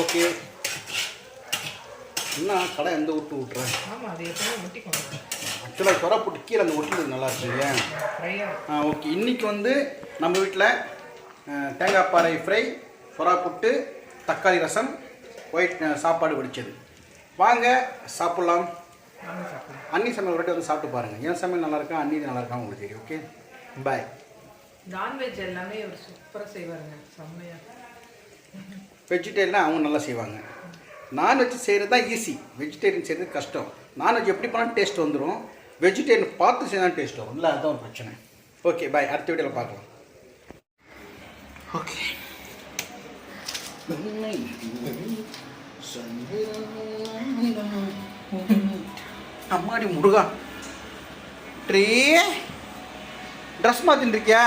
Okay. என்ன கடை எந்த விட்டு விட்டுறேன் ஆமாம் அது எப்பவுமே முட்டிக்கணும் ஆக்சுவலாக சொரா போட்டு கீழே அந்த ஒட்டுறது நல்லா இருக்குங்க ஆ? ஓகே. இன்றைக்கி வந்து நம்ம வீட்டில் தேங்காய் பாறை ஃப்ரை சொரா புட்டு தக்காளி ரசம் ஒயிட் சாப்பாடு வடிச்சது. வாங்க சாப்பிட்லாம். அன்னி சமையல் ஒரு வந்து சாப்பிட்டு பாருங்கள் என் சமையல் நல்லா இருக்கா அன்னி நல்லா இருக்கா உங்களுக்கு தெரியும் ஓகே? பாய் நான்வெஜ் எல்லாமே அவர் சூப்பராக செய்வாருங்க. செம்மையாக வெஜிடேரியன் அவங்க நல்லா செய்வாங்க. நான்வெஜ் செய்கிறது தான் ஈஸி வெஜிடேரியன் செய்கிறது கஷ்டம். நான்வெஜ் எப்படி பண்ணாலும் டேஸ்ட் வந்துடும் வெஜிடேரியன் பார்த்து செய்தால் டேஸ்ட் வரும். இல்லை அதுதான் ஒரு பிரச்சனை. ஓகே பாய் அடுத்த வீடியோவில் பார்க்கலாம். ஓகே அம்மாடி முருகா. ட்ரீ. ட்ரெஸ் மாற்றின்னு இருக்கியா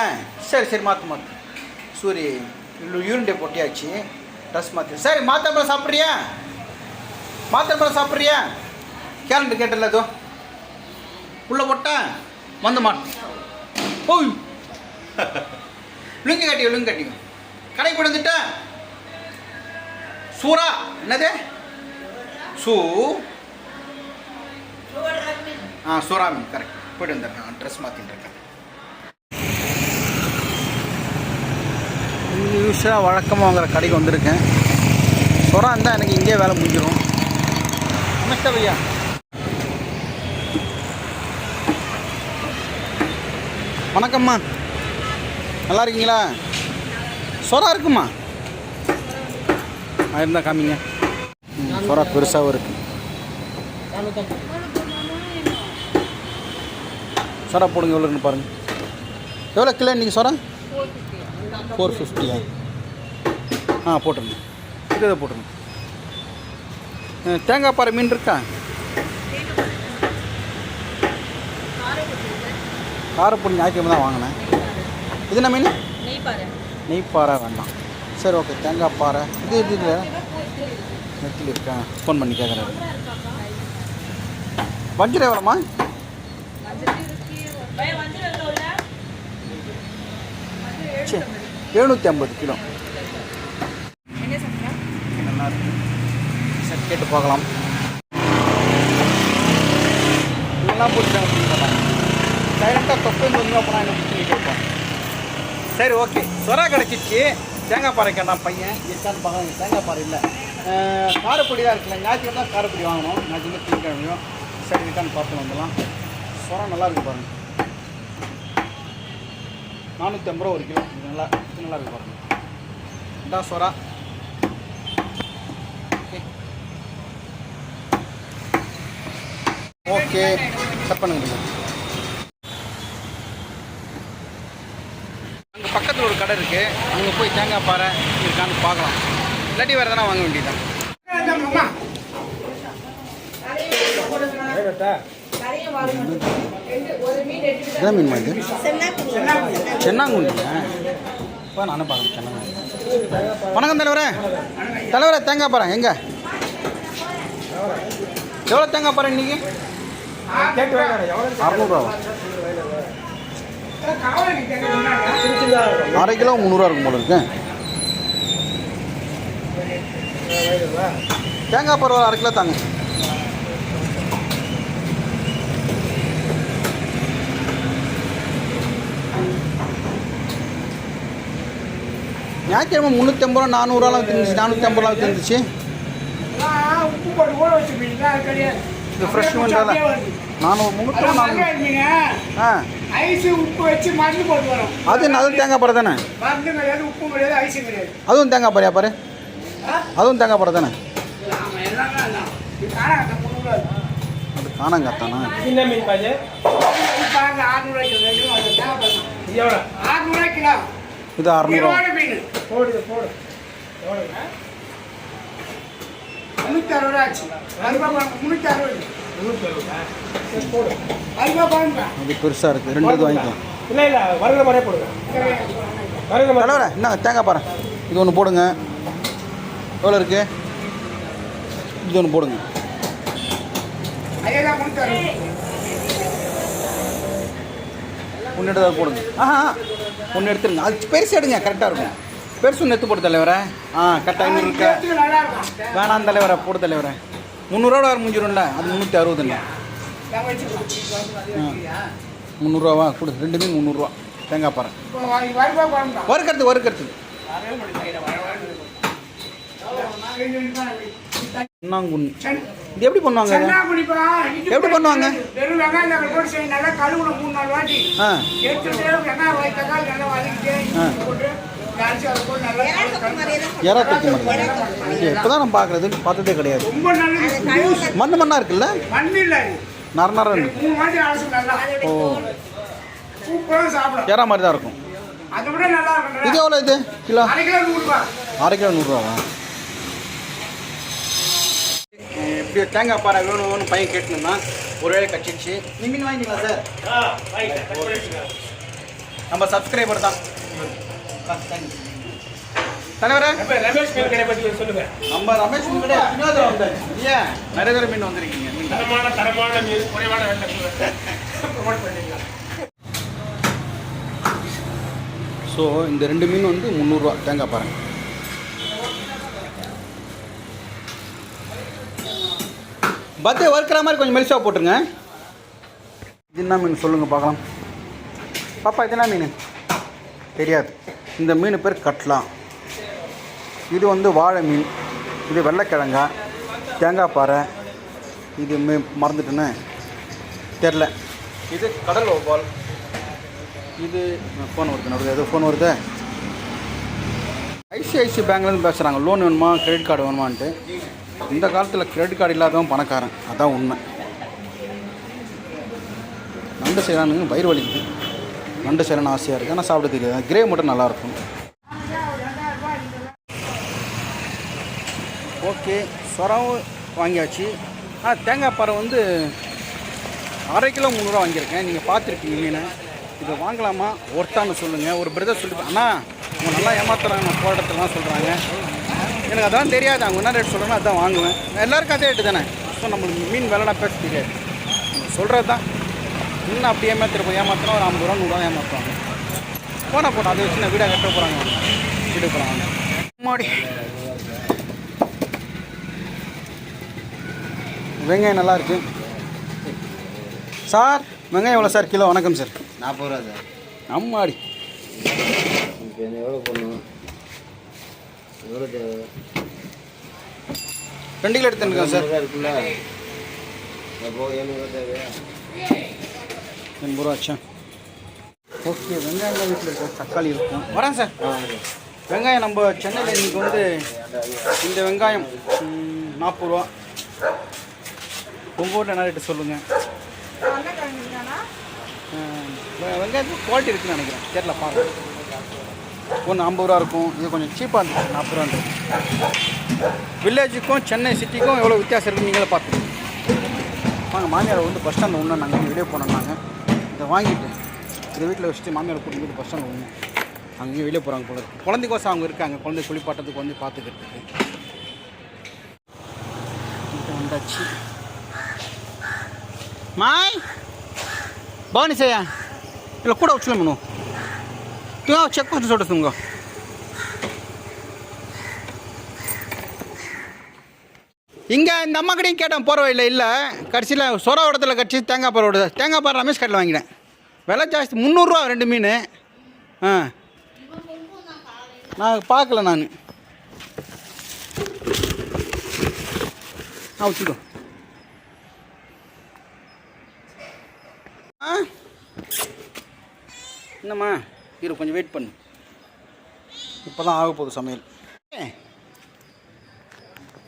சரி சரி மாற்று மாற்று சூரி. யூரின் டே பொட்டியாச்சு ட்ரெஸ் மாற்றி சரி மாத்திரப்பழம் சாப்பிட்றியா மாத்திரப்பழம் சாப்பிட்றியா கேலண்டர் கேட்டல அதோ உள்ளே போட்டேன் வந்து மாட்டேன் ஓய் லுங்கி கட்டியோ லுங்கி கட்டியோ கடை கொண்டு வந்துட்டேன் சூரா என்னது சூ ஆ சூரா மீன் கரெக்ட் போயிட்டு வந்துடுறேன் ட்ரெஸ் மாற்றிட்டு இருக்கேன் யூஸ்வலாக வழக்கமாக வாங்குற கடைக்கு வந்திருக்கேன். சொரா இருந்தால் எனக்கு இங்கேயே வேலை முடிஞ்சிடும் நமஸ்தே பையா வணக்கம்மா. நல்லா இருக்கீங்களா? சொரா இருக்குமா? இருந்தால் காமிங்க. ம், சொரா பெருசாகவும் இருக்கு. சொரா போடுங்க எவ்வளோ இருக்குன்னு பாருங்கள் எவ்வளோ கிலோ இன்றைக்கி சொரா? ஃபோர் ஃபிஃப்டியா ஆ? போட்டுருங்க. இது போட்டுருங்க. தேங்காய் பாறை மீன் இருக்கா? காரப்பொடி ஞாயிற்றுக்கிழமை தான் வாங்கினேன். இது என்ன மீன்? நெய் பாறை வேண்டாம். சரி ஓகே தேங்காய் பாறை. இது இது இல்லை நெத்தில் இருக்கா? ஃபோன் பண்ணி கேட்குறேன். வஞ்சிரம் எவ்வளோம்மா? சரி எழுநூற்றி ஐம்பது கிலோ. நல்லா இருக்கு கேட்டு பார்க்கலாம் இதெல்லாம் போட்டுட்டாங்க டைரெக்டாக தொப்பை வந்து போனால் என்ன சொல்லி கேட்போம். சரி ஓகே சொரா கிடச்சிச்சு. தேங்காய் பாறை கேட்டான் பையன். இருக்கான்னு பார்க்கலாம். தேங்காய் பாறை இல்லை. காரப்பொடி தான் இருக்குல்ல ஞாயிற்றுக்கிழமை தான் காரப்பொடி வாங்கணும். ஞாயிற்றுக்கிழமை திங்கக்கிழமையும் சரி இருக்கான்னு பார்த்து வந்துடலாம். சொரா நல்லா இருக்கு பாருங்கள் நானூற்றி ஐம்பது ரூபா ஒரு கிலோ. இது நல்லா இது நல்லா இருக்கு பாருங்க. இதான் சொரா. ஓகே. கட் பண்ணுங்க. அங்கே பக்கத்தில் ஒரு கடை இருக்குது அங்கே போய் தேங்காய் பாறை இருக்கான்னு பார்க்கலாம் இல்லாட்டி வேறு எதனா வாங்க வேண்டியதுதான். என்ன மீன் மாதிரி சென்னாங்குண்டியா இப்போ நானும் பார்க்கணும் சென்னாங்குண்டி வணக்கம் தலைவரே. தலைவரே தேங்காய் பாறேன் எங்கே? எவ்வளோ தேங்காய் பாறை இன்றைக்கி அறநூறுவா. அரை கிலோ முந்நூறுவா இருக்கும் போல இருக்கு. தேங்காய் பரவாயில்ல அரை கிலோ தாங்க. ஞாயிற்றுக்கிழமை முந்நூற்றி ஐம்பது ரூபா நானூறுவாலாம் வித்துருந்துச்சு நானூற்றி ஐம்பது ரூபா வித்துருந்துச்சு. உப்பு போட்டு ஊற வச்சு மீன் அது கிடையாது இது ஃப்ரெஷ் பண்ணுறல நானூறு. முந்நூற்றி நானூறு ஆ. ஐஸ் உப்பு வச்சு மருந்து போட்டு வரும். அது அதுவும் தேங்காய் பாறை தானே? மருந்து கிடையாது உப்பு கிடையாது ஐஸும் கிடையாது. அதுவும் தேங்காய் பாறையா பாரு? அதுவும் தேங்காய் பாறை தானே? ஆமாம் எல்லாமே அதான் இது காணாங்க முந்நூறுவா. அது காணாங்கத்தானா? சின்ன மீன் பாஜு பாருங்க ஆறுநூறுவாய்க்கு வேணும் அது தேவைப்படும் இது எவ்வளோ? ஆறுநூறுவாய் கிலோ. இது போடு முந்நூற்றி அறுபது ஆச்சு முந்நூற்றி அறுபது அது பெருசாக இருக்குது ரெண்டு இது வாங்கிக்கலாம் இல்லை இல்லை வருகிற மாதிரியே போடுங்க வருகிற மாதிரி தலைவரே என்ன தேங்காய் பாறை இது ஒன்று போடுங்க எவ்வளோ இருக்கு இது ஒன்று போடுங்க ஒன்று எடுத்து போடுங்க. ஆஹா. ஒன்று எடுத்துருங்க அது பெருசு எடுங்க கரெக்டாக இருக்கும். பெருசு நெத்து போட்டு தலைவரே. ஆ கரெக்டாக இருக்கா. வேணாம் தலைவரே போடு தலைவரே. முந்நூறுரூவா வர முடிஞ்சிடும்ல அது முந்நூற்றி அறுபதுங்க முந்நூறுரூவா கொடு ரெண்டு மீன் முந்நூறுரூவா தேங்காய் பாறை. வறுக்கிறது வறுக்கிறது. பொன்னாங்குண்ணி இது எப்படி பண்ணுவாங்க எப்படி பண்ணுவாங்க? வெறும் வெங்காயம் தக்காளி போட்டு செய்ய நல்லா கழுவுணும் மூணு நாலு வாட்டி ஆ. எடுத்துட்டு வெங்காயம் வாங்கி தக்காளி நல்லா வதக்கிட்டு இஞ்சி போட்டு அரிசி அதை போட்டு நல்லா கழுவி. எறா தொக்கு மாதிரி. இப்போ தான் நான் பார்க்குறது பார்த்ததே கிடையாது. மண்ணு மண்ணாக இருக்குல்ல? மண் இல்லை இது. நர மூணு நல்லா. ஓ. எறா மாதிரி தான் இருக்கும். அதை விட நல்லா இருக்கும் இது எவ்வளோ இது? கிலோ? அரை கிலோ நூறு இப்படி தேங்காய் பாறை வேணும் வேணும் பையன் கேட்டுருந்தான் ஒரு வேளை கச்சிடுச்சு நீ மீன் வாங்கிக்கலாம் சார் நம்ம சப்ஸ்கிரைபர் தான். தலைவரே? ரமேஷ் மீன் கடை பற்றி சொல்லுங்க. நம்ம ரமேஷ் மீன் கிடையாது வினோதம் வந்தார் ஏன்? நிறைய தடவை மீன் வந்திருக்கீங்க. மீன் கடை. தரமான தரமான மீன் குறைவான வெள்ளை ஸோ இந்த ரெண்டு மீன் வந்து முந்நூறுரூவா தேங்காய் பாருங்க பத்தே வறுக்கிற மாதிரி கொஞ்சம் மெலிசாக போட்டுருங்க. இது என்ன மீன் சொல்லுங்கள் பார்க்கலாம். பாப்பா இது என்ன மீன்? தெரியாது. இந்த மீன் பேர் கட்லாம் இது வந்து வாழை மீன். இது வெள்ளைக்கிழங்கா தேங்காய் பாறை. இது மீ மறந்துட்டுன்னு தெரில இது கடல் ஓபால் இது ஃபோன் வருது நடுவில் ஏதோ ஃபோன் வருது? ஐசிஐசி பேங்க்லேருந்து பேசுகிறாங்க லோன் வேணுமா கிரெடிட் கார்டு வேணுமான்ட்டு. இந்த காலத்தில் கிரெடிட் கார்டு இல்லாதவன் பணக்காரன். அதான் உண்மை. நண்டு செய்யலான்னு வயிறு வலிக்குது. நண்டு செய்யலான்னு ஆசையாக இருக்குது ஆனால் சாப்பிட தெரியாது கிரே மட்டும் நல்லாயிருக்கும் ஓகே சொரவும் வாங்கியாச்சு. ஆ தேங்காய் பாறை வந்து அரை கிலோ முந்நூறுரூவா வாங்கியிருக்கேன். நீங்கள் பார்த்துருக்கீங்க மீனை. இதை வாங்கலாமா? ஒர்த்தான்னு சொல்லுங்கள் ஒரு பிரதர் சொல்லிட்டு அண்ணா அவங்க நல்லா ஏமாத்துறாங்க நான் போராட்டத்துலாம் சொல்கிறாங்க எனக்கு அதான் தெரியாது. அவங்க என்ன ரேட் சொல்கிறாங்க அதான் வாங்குவேன். எல்லாருக்கும் அதே ரேட்டு தானே? ஸோ நம்மளுக்கு மீன் விலைனா பேச தெரியாது. சொல்கிறது தான். இன்னும் அப்படி ஏமாத்திருப்போம் ஏமாத்தினா ஒரு ஐம்பது ரூபா நூறுரூவா ஏமாற்றுவாங்க போனால் போட்டோம் அதை வச்சு நான் வீடாக கட்ட போகிறாங்க வீடு போகிறாங்க மாடி வெங்காயம் நல்லா இருக்கு. சார் வெங்காயம் எவ்வளோ சார்? கிலோ. வணக்கம் சார். நாற்பது ரூபா சார். அம்மாடி இப்போ என்ன எவ்வளோ போடணும்? எவ்வளோ தேவை ரெண்டு கிலோ எடுத்துருக்கேன் சார். இருக்குல்ல? அப்போ ஏழ்நூறுவா தேவையா? எண்பது ரூபா ஆச்சா. ஓகே வெங்காயம் வீட்டில் இருக்கும் தக்காளி இருக்கும். வரேன் சார். வெங்காயம் நம்ம சென்னையில் இன்றைக்கி வந்து இந்த வெங்காயம் நாற்பது ரூபா. உங்கள் ஊரில் என்ன ரேட்டு சொல்லுங்கள் வெங்காயத்துக்கு குவாலிட்டி இருக்குன்னு நினைக்கிறேன். தெரியல பாருங்க. ஒன்று ஐம்பது ரூபா இருக்கும். இது கொஞ்சம் சீப்பாக இருந்துச்சு நாற்பது ரூபான்றது வில்லேஜுக்கும் சென்னை சிட்டிக்கும் எவ்வளோ வித்தியாசம் இருக்குன்னு நீங்களே பார்த்துருக்கீங்க வாங்க மாமியார் வந்து பஸ் ஸ்டாண்டில் ஒன்று நாங்கள் வெளியே போனோம் நாங்கள் இதை வாங்கிட்டு இதை வீட்டில் வச்சுட்டு மாமியார் கூட்டிட்டு பஸ் ஸ்டாண்டில் ஒன்று அங்கேயும் வெளியே போகிறாங்க போல குழந்தைக்கோசம் அவங்க இருக்காங்க குழந்தை குளிப்பாட்டத்துக்கு வந்து பார்த்துக்கிறதுக்கு வந்தாச்சு. மாய் பவானி செய்யா இல்லை கூட வச்சுல மனு தூ செக் பண்ணி இங்கே இந்த அம்மா கடையும் கேட்டேன் போகிற இல்லை இல்லை. கடைசியில் சொர ஓடத்தில் கடிச்சி தேங்காய் பால் ஓடுது தேங்காய் பால் ரமேஷ் கடையில் வாங்கினேன். விலை ஜாஸ்தி முந்நூறுரூவா ரெண்டு மீன். ஆ. நான் பார்க்கல நான். ஆ வச்சுக்கோ. ஆ. என்னம்மா? இரு கொஞ்சம் வெயிட் பண்ணு. இப்போ தான் ஆக போகுது சமையல்.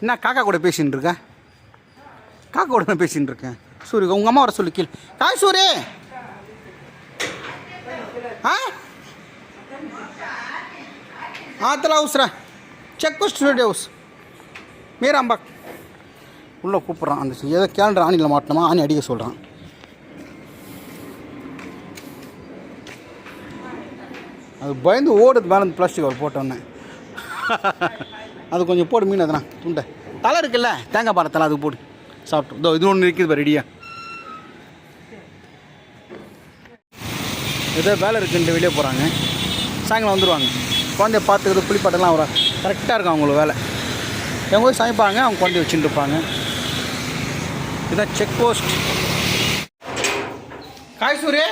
என்ன காக்கா கூட பேசின்னு இருக்கேன் காக்கா கூட நான் பேசின்னு இருக்கேன். சூரிய உங்கள் அம்மா வர சொல்லு கீழே. காய் சூரி! ஆ? ஆத்தல ஹவுஸ்ரா செக் போஸ்ட் ஸ்டூடியோ ஹவுஸ் மீராம்பாக். உள்ளே கூப்பிட்றான் அந்த ஏதோ கேலண்டர் ஆணியில் மாட்டணுமா? ஆணி அடிக்க சொல்கிறான் அது பயந்து ஓடுது மேலே பிளாஸ்டிக் கவர் போட்டோன்னே அது கொஞ்சம் போடு மீன் அதனா துண்டை. தலை இருக்குல்ல தேங்காய் பாறை தலை அது போடு. சாப்பிட்டு. இதோ இது ஒன்று இருக்குது பாரு ரெடியா ஏதோ வேலை இருக்குன்ட்டு வெளியே போகிறாங்க சாயங்காலம் வந்துடுவாங்க குழந்தைய பார்த்துக்கிறது புளிப்பாட்டெல்லாம் வர கரெக்டாக இருக்கும் அவங்களுக்கு வேலை. எங்கள் போய் சமைப்பாங்க அவங்க குழந்தைய வச்சுட்டு இருப்பாங்க. இதுதான் செக் போஸ்ட் காய் சூரிய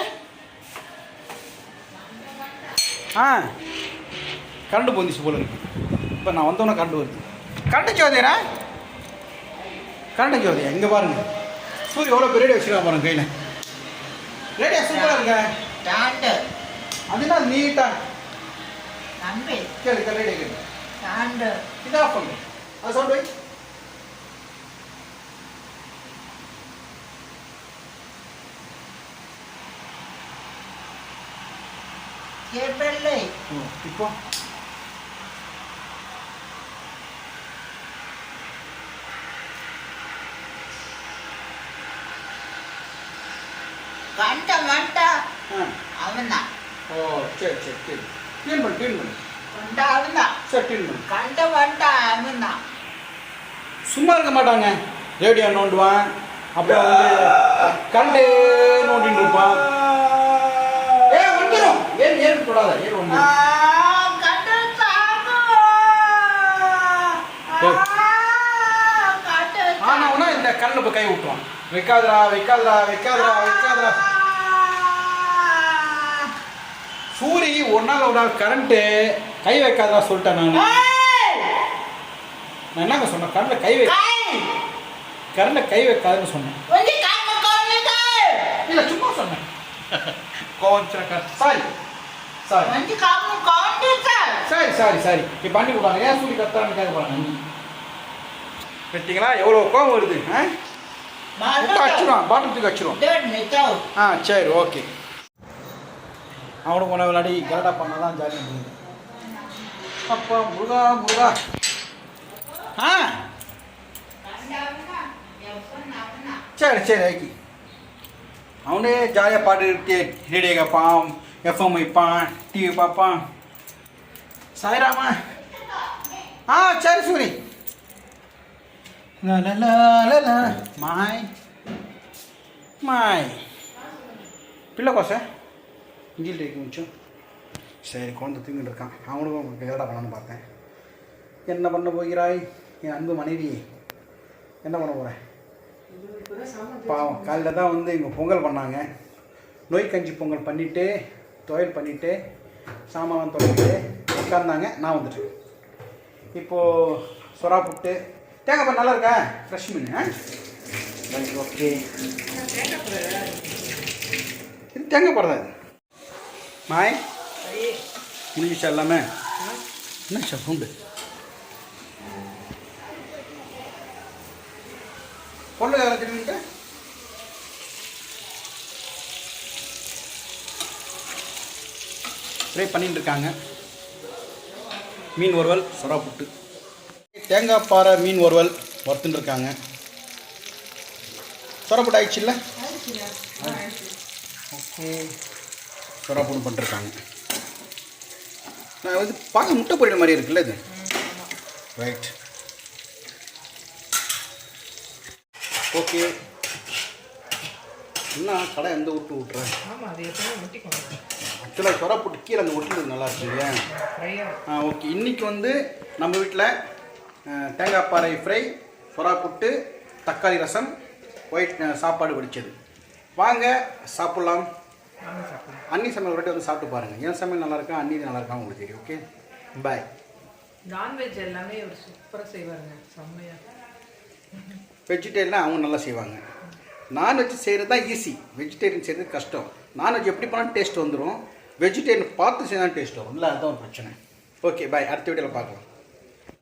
ஆ. கரண்ட் போந்துச்சு போல இருக்கு. இப்போ நான் வந்தோன்னே கரண்ட் வருது. கரண்ட் ஜோதியரா கரண்ட் ஜோதியா இங்கே பாருங்க. சூரிய எவ்வளோ பெரிய வச்சுருக்கா பாருங்க கையில். ரேடியா சூப்பராக இருக்க? டாண்டு அது என்ன நீட்டா கேளு கேளு கேளு டாண்டு இதாக பண்ணு. அது சவுண்ட் வை? கேபிள்ளை இப்போ? கண்ட மண்டா ஆ. அவன் தான் ஓ சரி சரி சரி. க்ளீன் பண்ணு க்ளீன் பண்ணு. கண்ட அவன் தான் சரி க்ளீன் பண்ணு. கண்ட மண்டா அவன் தான் சும்மா இருக்க மாட்டாங்க. ரேடியோ நோண்டுவான். அப்புறம் வந்து கண்டு நோண்டின்னு இருப்பான். ஏன் ஏன் ஆனா இந்த போய் கை விட்டுவான் வைக்காதடா வைக்காதடா வைக்காதடா வைக்காதடா. சூரி ஒரு நாள் ஒரு நாள் கரண்ட்டு கை வைக்காதடா சொல்லிட்டேன் நான். நான் என்னங்க சொன்னேன்? கரண்ட்ல கை வை கரண்ட்ல கை வைக்காதுன்னு சொன்னேன். இல்ல சும்மா சொன்னேன். கோவம் சாரி. சாரி. கொஞ்சம் காம கொண்டுங்க சரி. சரி சரி இப்போ பண்ணி விடுவாங்க ஏன் சூரி கத்தான்னு கேட்க போறாங்க. பார்த்தீங்களா எவ்வளோ கோவம் வருது ஆ? விட்டு வச்சிருவான் பாட்டில் தூக்கி நிச்சயம் ஆ சரி ஓகே. அவனுக்கு உன விளையாடி கரெக்டாக பண்ணால் தான் ஜாலியாக இருந்தது. அப்பா முருகா முருகா. ஆ? சரி சரி ஐக்கி அவனே ஜாலியாக பாட்டு ரேடியோ கேட்பான். எஃப்எம் வைப்பான் டிவி பார்ப்பான். சாய்ராமா. ஆ சரி சூரி. மாய். மாய். பிள்ளை கோசை. இஞ்சில் இருக்கு மிச்சம் சரி குழந்தை தூங்கிட்டு இருக்கான். அவனுக்கும் கேடா பண்ணணும்னு பார்த்தேன். என்ன பண்ண போகிறாய்? என் அன்பு மனைவி. என்ன பண்ண போகிறேன் பாவம் காலையில் தான் வந்து இங்கே பொங்கல் பண்ணாங்க. நோய் கஞ்சி பொங்கல் பண்ணிவிட்டு துவையல் பண்ணிவிட்டு சாமான் துவைக்கிட்டு உட்கார்ந்தாங்க. நான் வந்துட்டேன். இப்போது சொரா புட்டு. தேங்காய் நல்லா இருக்கா? ஃப்ரெஷ் மீன் ஆ? ஓகே இது தேங்காய் தான் இது. மாய் முடிஞ்சிச்சா எல்லாமே என்ன சார் உண்டு. பொண்ணு வேலை ஃப்ரை பண்ணிட்டு இருக்காங்க மீன் ஒருவல் சொரா புட்டு தேங்காய் பாறை மீன் ஒருவல் வறுத்துட்டு இருக்காங்க சொரா புட்டு ஆயிடுச்சுல்ல ஓகே. சொரா புட்டு பண்ணிருக்காங்க நான் வந்து பார்க்க முட்டை பொரியல் மாதிரி இருக்குல்ல இது? Right okay. என்ன கடை எந்த விட்டு விட்டுறேன் ஆமாம் அது எப்பவுமே முட்டிக்கணும் ஆக்சுவலாக சொரா புட்டு கீழே அந்த ஒட்டுனது நல்லா இருக்கு இல்லையா? ஃப்ரையா ஆ ஓகே. இன்றைக்கி வந்து நம்ம வீட்டில் தேங்காய் பாறை ஃப்ரை சொரா புட்டு தக்காளி ரசம் ஒயிட் சாப்பாடு வடிச்சது. வாங்க சாப்பிட்லாம். அன்னி சமையல் ஒரு வாட்டி வந்து சாப்பிட்டு பாருங்கள் என் சமையல் நல்லா இருக்கா அன்னி நல்லா இருக்கா உங்களுக்கு தெரியும் ஓகே? பாய் நான்வெஜ் எல்லாமே ஒரு சூப்பராக செய்வாருங்க. செம்மையா. வெஜிடேரியன் அவங்க நல்லா செய்வாங்க. நான்வெஜ் செய்கிறது தான் ஈஸி வெஜிடேரியன் செய்கிறது கஷ்டம். நான்வெஜ் எப்படி பண்ணாலும் டேஸ்ட் வந்துடும் வெஜிடேரியன் பார்த்து செய்தால் டேஸ்ட் வரும். இல்லை அதுதான் ஒரு பிரச்சனை. ஓகே பாய் அடுத்த வீடியோவில் பார்க்கலாம்.